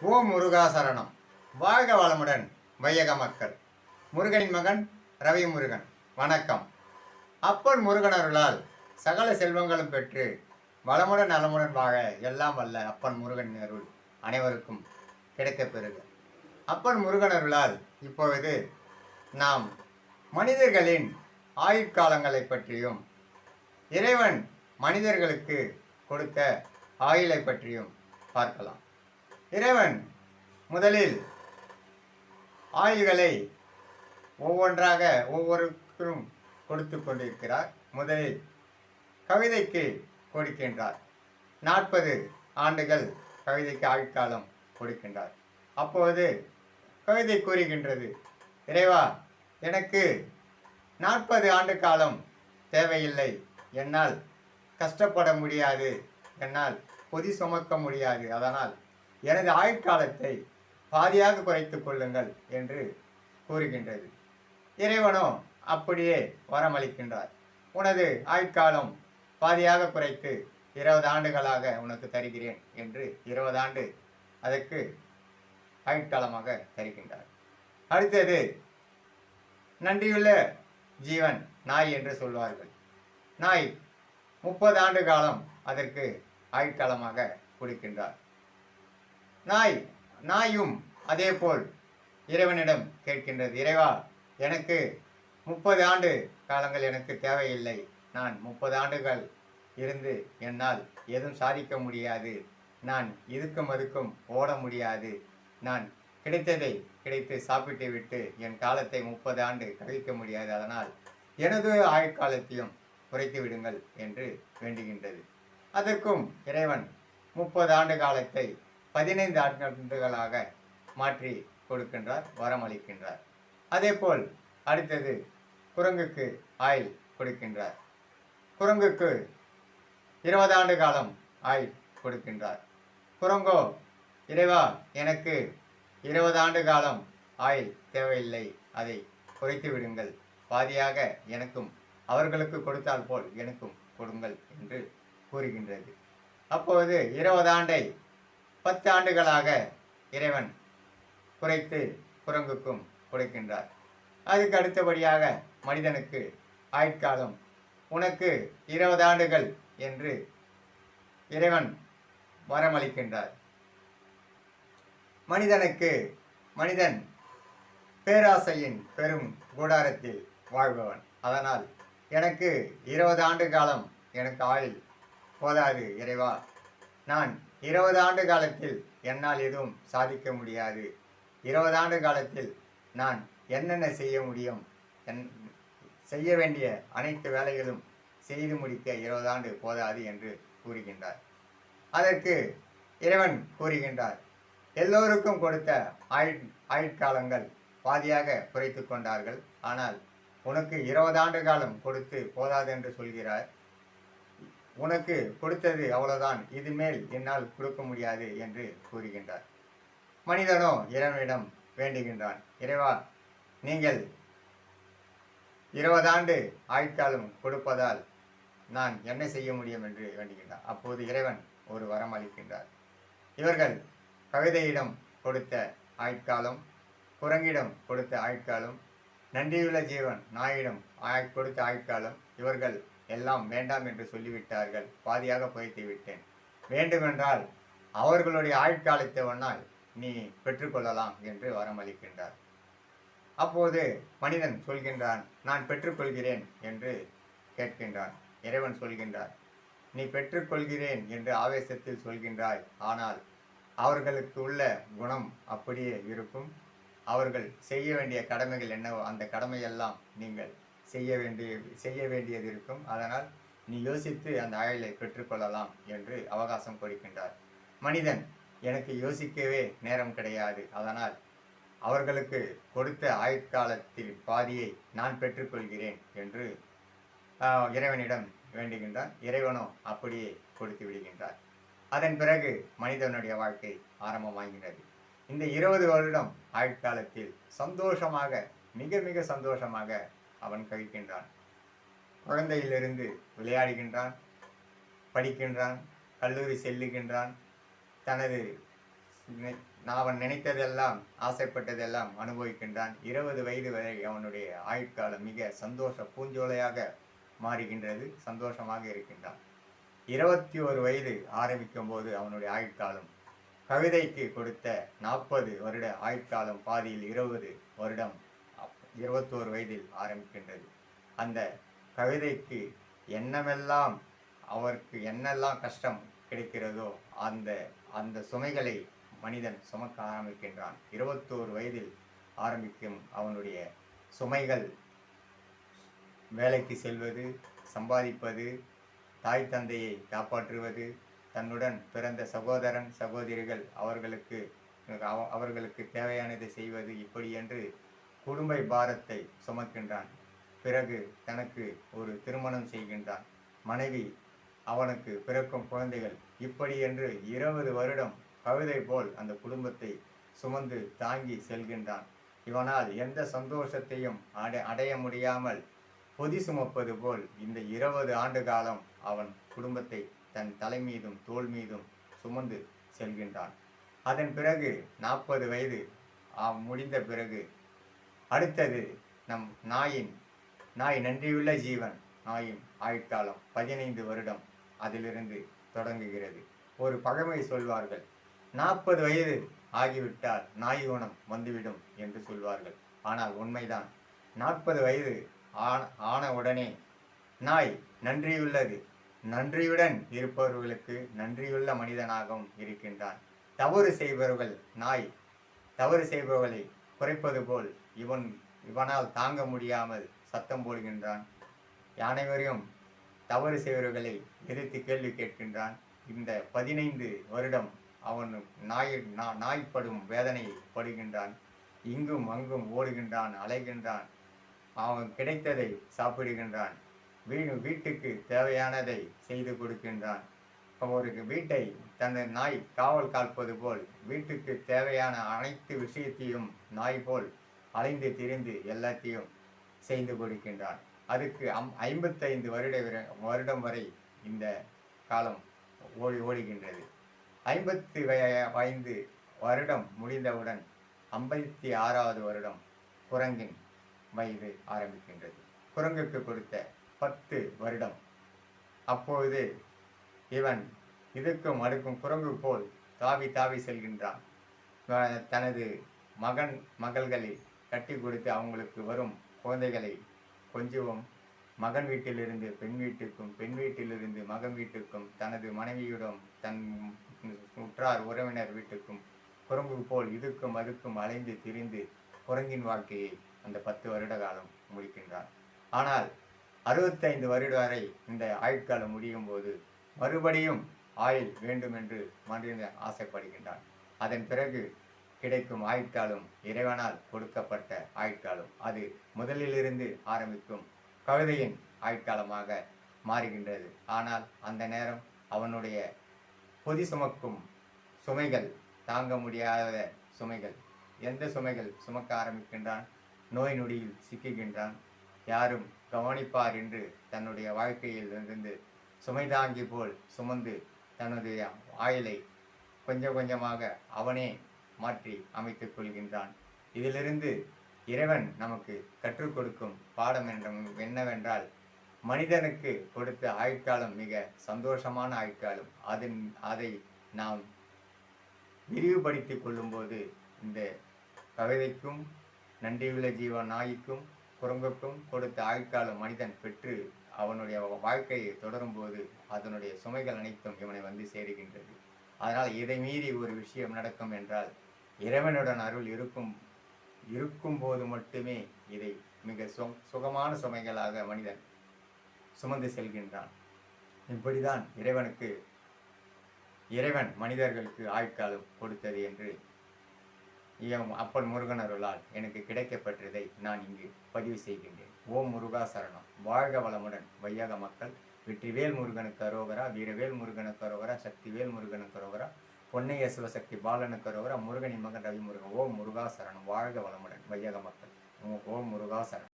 ஓ முருகாசரணம். வாழ்க வளமுடன் வையக மக்கள். முருகனின் மகன் ரவி முருகன் வணக்கம். அப்பன் முருகன் அருளால் சகல செல்வங்களும் பெற்று வளமுடன் நலமுடன் வாழ எல்லாம் வல்ல அப்பன் முருகன் அருள் அனைவருக்கும் கிடைக்கப் பெறுக. அப்பன் முருகன் அருளால் இப்பொழுது நாம் மனிதர்களின் ஆயுட்காலங்களை பற்றியும் இறைவன் மனிதர்களுக்கு கொடுத்த ஆயுளை பற்றியும் பார்க்கலாம். இறைவன் முதலில் ஆயுள்களை ஒவ்வொன்றாக ஒவ்வொருத்தரும் கொடுத்து கொண்டிருக்கிறார். முதலில் கவிதைக்கு கொடுக்கின்றார். நாற்பது ஆண்டுகள் கவிதைக்கு ஆயுட்காலம் கொடுக்கின்றார். அப்போது கவிதை கூறுகின்றது இறைவா எனக்கு நாற்பது ஆண்டு காலம் தேவையில்லை. என்னால் கஷ்டப்பட முடியாது. என்னால் பொதி சுமக்க முடியாது. அதனால் எனது ஆயுட்காலத்தை பாதியாக குறைத்துக் கொள்ளுங்கள் என்று கூறுகின்றது. இறைவனோ அப்படியே வரமளிக்கின்றார். உனது ஆயுட்காலம் பாதியாக குறைத்து இருபது ஆண்டுகளாக உனக்கு தருகிறேன் என்று இருபது ஆண்டு அதற்கு ஆயுட்காலமாக தருகின்றார். அடுத்தது நன்றியுள்ள ஜீவன் நாய் என்று சொல்வார்கள். நாய் முப்பது ஆண்டு காலம் அதற்கு ஆயுட்காலமாக கொடுக்கின்றார். நாய் நாயும் அதேபோல் இறைவனிடம் கேட்கின்றது. இறைவா எனக்கு முப்பது ஆண்டு காலங்கள் எனக்கு தேவையில்லை. நான் முப்பது ஆண்டுகள் இருந்து என்னால் எதுவும் சாதிக்க முடியாது. நான் இதுக்கும் அதுக்கும் ஓட முடியாது. நான் கிடைத்ததை கிடைத்து சாப்பிட்டு விட்டு என் காலத்தை முப்பது ஆண்டு கழிக்க முடியாது. அதனால் எனது ஆயுட்காலத்தையும் குறைத்து விடுங்கள் என்று வேண்டுகின்றது. அதற்கும் இறைவன் முப்பது ஆண்டு காலத்தை பதினைந்து ஆண்டுகளாக மாற்றி கொடுக்கின்றார் வரமளிக்கின்றார். அதேபோல் அடுத்தது குரங்குக்கு ஆயில் கொடுக்கின்றார். குரங்குக்கு இருபது ஆண்டு காலம் ஆயில் கொடுக்கின்றார். குரங்கோ இறைவா எனக்கு இருபது ஆண்டு காலம் ஆயில் தேவையில்லை. அதை குறைத்து விடுங்கள். பாதியாக எனக்கும் அவர்களுக்கு கொடுத்தால் போல் எனக்கும் கொடுங்கள் என்று கூறுகின்றது. அப்போது இருபது ஆண்டை பத்து ஆண்டுகளாக இறைவன் குறைத்து குரங்குக்கும் கொடுக்கின்றார். அதுக்கு அடுத்தபடியாக மனிதனுக்கு ஆயுட்காலம். உனக்கு இருபது ஆண்டுகள் என்று இறைவன் வரமளிக்கின்றார். மனிதனுக்கு மனிதன் பேராசையின் பெரும் கூடாரத்தில் வாழ்பவன். அதனால் எனக்கு இருபது ஆண்டு காலம் எனக்கு ஆயுள் போதாது இறைவா. நான் இருபது ஆண்டு காலத்தில் என்னால் எதுவும் சாதிக்க முடியாது. இருபது ஆண்டு காலத்தில் நான் என்னென்ன செய்ய முடியும்? என் செய்ய வேண்டிய அனைத்து வேலைகளும் செய்து முடிக்க இருபது ஆண்டு போதாது என்று கூறுகின்றார். அதற்கு இறைவன் கூறுகின்றார் எல்லோருக்கும் கொடுத்த ஆயுட் ஆயுட்காலங்கள் பாதியாக குறைத்து கொண்டார்கள். ஆனால் உனக்கு இருபது ஆண்டு காலம் கொடுத்து போதாது என்று சொல்கிறார். உனக்கு கொடுத்தது அவ்வளவுதான் இது மேல் என்னால் கொடுக்க முடியாது என்று கூறுகின்றார். மனிதனோ இறைவனிடம் வேண்டுகின்றான் இறைவா நீங்கள் இருபது ஆண்டு ஆயுட்காலம் கொடுப்பதால் நான் என்ன செய்ய முடியும்? என்று வேண்டுகின்றார். அப்போது இறைவன் ஒரு வரம் அளிக்கின்றார். இவர்கள் கவிதையிடம் கொடுத்த ஆயுட்காலம் குரங்கிடம் கொடுத்த ஆயுட்காலம் நன்றியுள்ள ஜீவன் நாயிடம் ஆய் கொடுத்த ஆயுட்காலம் இவர்கள் எல்லாம் வேண்டாம் என்று சொல்லிவிட்டார்கள். பாதியாக புகைத்து விட்டேன். வேண்டுமென்றால் அவர்களுடைய ஆயுட்காலத்தை ஒன்னால் நீ பெற்றுக்கொள்ளலாம் என்று வரமளிக்கின்றார். அப்போது மனிதன் சொல்கின்றான் நான் பெற்றுக்கொள்கிறேன் என்று கேட்கின்றான். இறைவன் சொல்கின்றார் நீ பெற்றுக்கொள்கிறேன் என்று ஆவேசத்தில் சொல்கின்றாய். ஆனால் அவர்களுக்கு உள்ள குணம் அப்படியே இருக்கும். அவர்கள் செய்ய வேண்டிய கடமைகள் என்னவோ அந்த கடமையெல்லாம் நீங்கள் செய்ய வேண்டிய செய்ய வேண்டியது இருக்கும். அதனால் நீ யோசித்து அந்த ஆயுளை பெற்றுக்கொள்ளலாம் என்று அவகாசம் கொடுக்கின்றார். மனிதன் எனக்கு யோசிக்கவே நேரம் கிடையாது. அதனால் அவர்களுக்கு கொடுத்த ஆயுட்காலத்தில் பாதியை நான் பெற்றுக்கொள்கிறேன் என்று இறைவனிடம் வேண்டுகின்றார் இறைவனோ அப்படியே கொடுத்து விடுகின்றார். அதன் பிறகு மனிதனுடைய வாழ்க்கை ஆரம்பமாகின்றது. இந்த இருபது வருடம் ஆயுட்காலத்தில் சந்தோஷமாக மிக மிக சந்தோஷமாக அவன் கழிக்கின்றான். குழந்தையிலிருந்து விளையாடுகின்றான் படிக்கின்றான் கல்லூரி செல்லுகின்றான். தனது நான் அவன் நினைத்ததெல்லாம் ஆசைப்பட்டதெல்லாம் அனுபவிக்கின்றான். இருபது வயது வரை அவனுடைய ஆயுட்காலம் மிக சந்தோஷ பூஞ்சோலையாக மாறுகின்றது சந்தோஷமாக இருக்கின்றான். இருபத்தி ஒரு வயது ஆரம்பிக்கும் போது அவனுடைய ஆயுட்காலம் கவிதைக்கு கொடுத்த நாற்பது வருட ஆயுட்காலம் பாதியில் இருபது வருடம் இருபத்தோரு வயதில் ஆரம்பிக்கின்றது. அந்த கவிதைக்கு என்னமெல்லாம் அவருக்கு என்னெல்லாம் கஷ்டம் கிடைக்கிறதோ அந்த அந்த சுமைகளை மனிதன் சுமக்க ஆரம்பிக்கின்றான். இருபத்தோரு வயதில் ஆரம்பிக்கும் அவனுடைய சுமைகள் வேலைக்கு செல்வது சம்பாதிப்பது தாய் தந்தையை காப்பாற்றுவது தன்னுடன் பிறந்த சகோதரன் சகோதரிகள் அவர்களுக்கு அவ- அவர்களுக்கு தேவையானதை செய்வது இப்படி என்று குடும்ப பாரத்தை சுமக்கின்றான். பிறகு தனக்கு ஒரு திருமணம் செய்கின்றான். மனைவி அவனுக்கு பிறக்கும் குழந்தைகள் இப்படி என்று இருபது வருடம் கவிதை போல் அந்த குடும்பத்தை சுமந்து தாங்கி செல்கின்றான். இவனால் எந்த சந்தோஷத்தையும் அடை அடைய முடியாமல் பொதி சுமப்பது போல் இந்த இருபது ஆண்டு காலம் அவன் குடும்பத்தை தன் தலை மீதும் தோள் மீதும் சுமந்து செல்கின்றான். அதன் பிறகு நாற்பது வயது முடிந்த பிறகு அடுத்தது நம் நாயின் நாய் நன்றியுள்ள ஜீவன் நாயின் ஆயுட்காலம் பதினைந்து வருடம் அதிலிருந்து தொடங்குகிறது. ஒரு பழமை சொல்வார்கள் நாற்பது வயது ஆகிவிட்டால் நாய் குணம் வந்துவிடும் என்று சொல்வார்கள். ஆனால் உண்மைதான் நாற்பது வயது ஆன ஆன உடனே நாய் நன்றியுள்ளது நன்றியுடன் இருப்பவர்களுக்கு நன்றியுள்ள மனிதனாகவும் இருக்கின்றான். தவறு செய்பவர்கள் நாய் தவறு செய்பவர்களை குறைப்பது போல் இவன் இவனால் தாங்க முடியாமல் சத்தம் போடுகின்றான். அனைவரையும் தவறு செய்வர்களை எதிர்த்து கேள்வி கேட்கின்றான். இந்த பதினைந்து வருடம் அவன் நாய் நா- நாய்ப்படும் வேதனையை படுகின்றான். இங்கும் அங்கும் ஓடுகின்றான் அலைகின்றான். அவன் கிடைத்ததை சாப்பிடுகின்றான். வீ வீட்டுக்கு தேவையானதை செய்து கொடுக்கின்றான். அவருக்கு வீட்டை தனது நாய் காவல் காப்பது போல் வீட்டுக்கு தேவையான அனைத்து விஷயத்தையும் நாய் போல் அலைந்து திரிந்து எல்லாத்தையும் செய்து கொடுக்கின்றான். அதுக்கு அம் ஐம்பத்தைந்து வருட வரை- வருடம் வரை இந்த காலம் ஓடி ஓடுகின்றது. ஐம்பத்தி வய- ஐந்து வருடம் முடிந்தவுடன் ஐம்பத்தி ஆறாவது வருடம் குரங்கின் வயது ஆரம்பிக்கின்றது. குரங்குக்கு கொடுத்த பத்து வருடம். அப்பொழுது இவன் இதுக்கும் அடுக்கும் குரங்கு போல் தாவி தாவி செல்கின்றான். தனது மகன் மகள்களை கட்டி கொடுத்து அவங்களுக்கு வரும் குழந்தைகளை கொஞ்சவும். மகன் வீட்டிலிருந்து பெண் வீட்டுக்கும் பெண் வீட்டிலிருந்து மகன் வீட்டுக்கும் தனது மனைவியிடம் தன் உற்றார் உறவினர் வீட்டுக்கும் குரங்கு போல் இதுக்கும் அதுக்கும் அலைந்து திரிந்து குரங்கின் வாழ்க்கையை அந்த பத்து வருட காலம் முடிக்கின்றார் ஆனால் அறுபத்தைந்து வருட வரை இந்த ஆயுட்காலம் முடியும் போது மறுபடியும் ஆயுள் வேண்டும் என்று மனிதன் ஆசைப்படுகின்றான். அதன் பிறகு கிடைக்கும் ஆயுட்காலம் இறைவனால் கொடுக்கப்பட்ட ஆயுட்காலம். அது முதலிலிருந்து ஆரம்பிக்கும் கவிதையின் ஆயுட்காலமாக மாறுகின்றது. ஆனால் அந்த நேரம் அவனுடைய பொதி சுமக்கும் சுமைகள் தாங்க முடியாத சுமைகள். எந்த சுமைகள் சுமக்க ஆரம்பிக்கின்றான்? நோய் நொடியில் சிக்குகின்றான். யாரும் கவனிப்பார் என்று தன்னுடைய வாழ்க்கையில் இருந்து சுமை தாங்கி போல் சுமந்து தனது ஆயுளை கொஞ்சம் கொஞ்சமாக அவனே மாற்றி அமைத்துக் கொள்கின்றான். இதிலிருந்து இறைவன் நமக்கு கற்றுக் கொடுக்கும் பாடம் என்ற என்னவென்றால் மனிதனுக்கு கொடுத்த ஆயுட்காலம் மிக சந்தோஷமான ஆயுட்காலம். அதன் அதை நாம் விரிவுபடுத்திக் கொள்ளும்போது இந்த கவிதைக்கும் நன்றியுள்ள ஜீவ நாய்க்கும் குரங்குக்கும் கொடுத்த ஆயுட்காலம் மனிதன் பெற்று அவனுடைய வாழ்க்கையை தொடரும்போது அதனுடைய சுமைகள் அனைத்தும் இவனை வந்து சேருகின்றது. அதனால் இதை மீறி ஒரு விஷயம் நடக்கும் என்றால் இறைவனுடன் அருள் இருக்கும் இருக்கும்போது மட்டுமே இதை மிக சு சுகமான சுமைகளாக மனிதன் சுமந்து செல்கின்றான். இப்படிதான் இறைவனுக்கு இறைவன் மனிதர்களுக்கு ஆயுட்காலம் கொடுத்தது என்று எம் அப்பன் முருகன் அருளால் எனக்கு கிடைக்கப்பெற்றதை நான் இங்கு பதிவு செய்கின்றேன். ஓம் முருகா சரணம். வாழ்க வளமுடன். வையக மக்கள். வெற்றிவேல் முருகனுக்கு அரோகரா வீரவேல் முருகனுக்கு அரோகரா சக்திவேல் முருகனுக்கு அரோகரா பொன்னைய சிவசக்தி பாலனுக்கு அரோகரா முருகனி மகன் ரவி முருகன் ஓம் முருகாசரன் வாழ்க வளமுடன். வையக மக்கள். ஓம் முருகாசரன்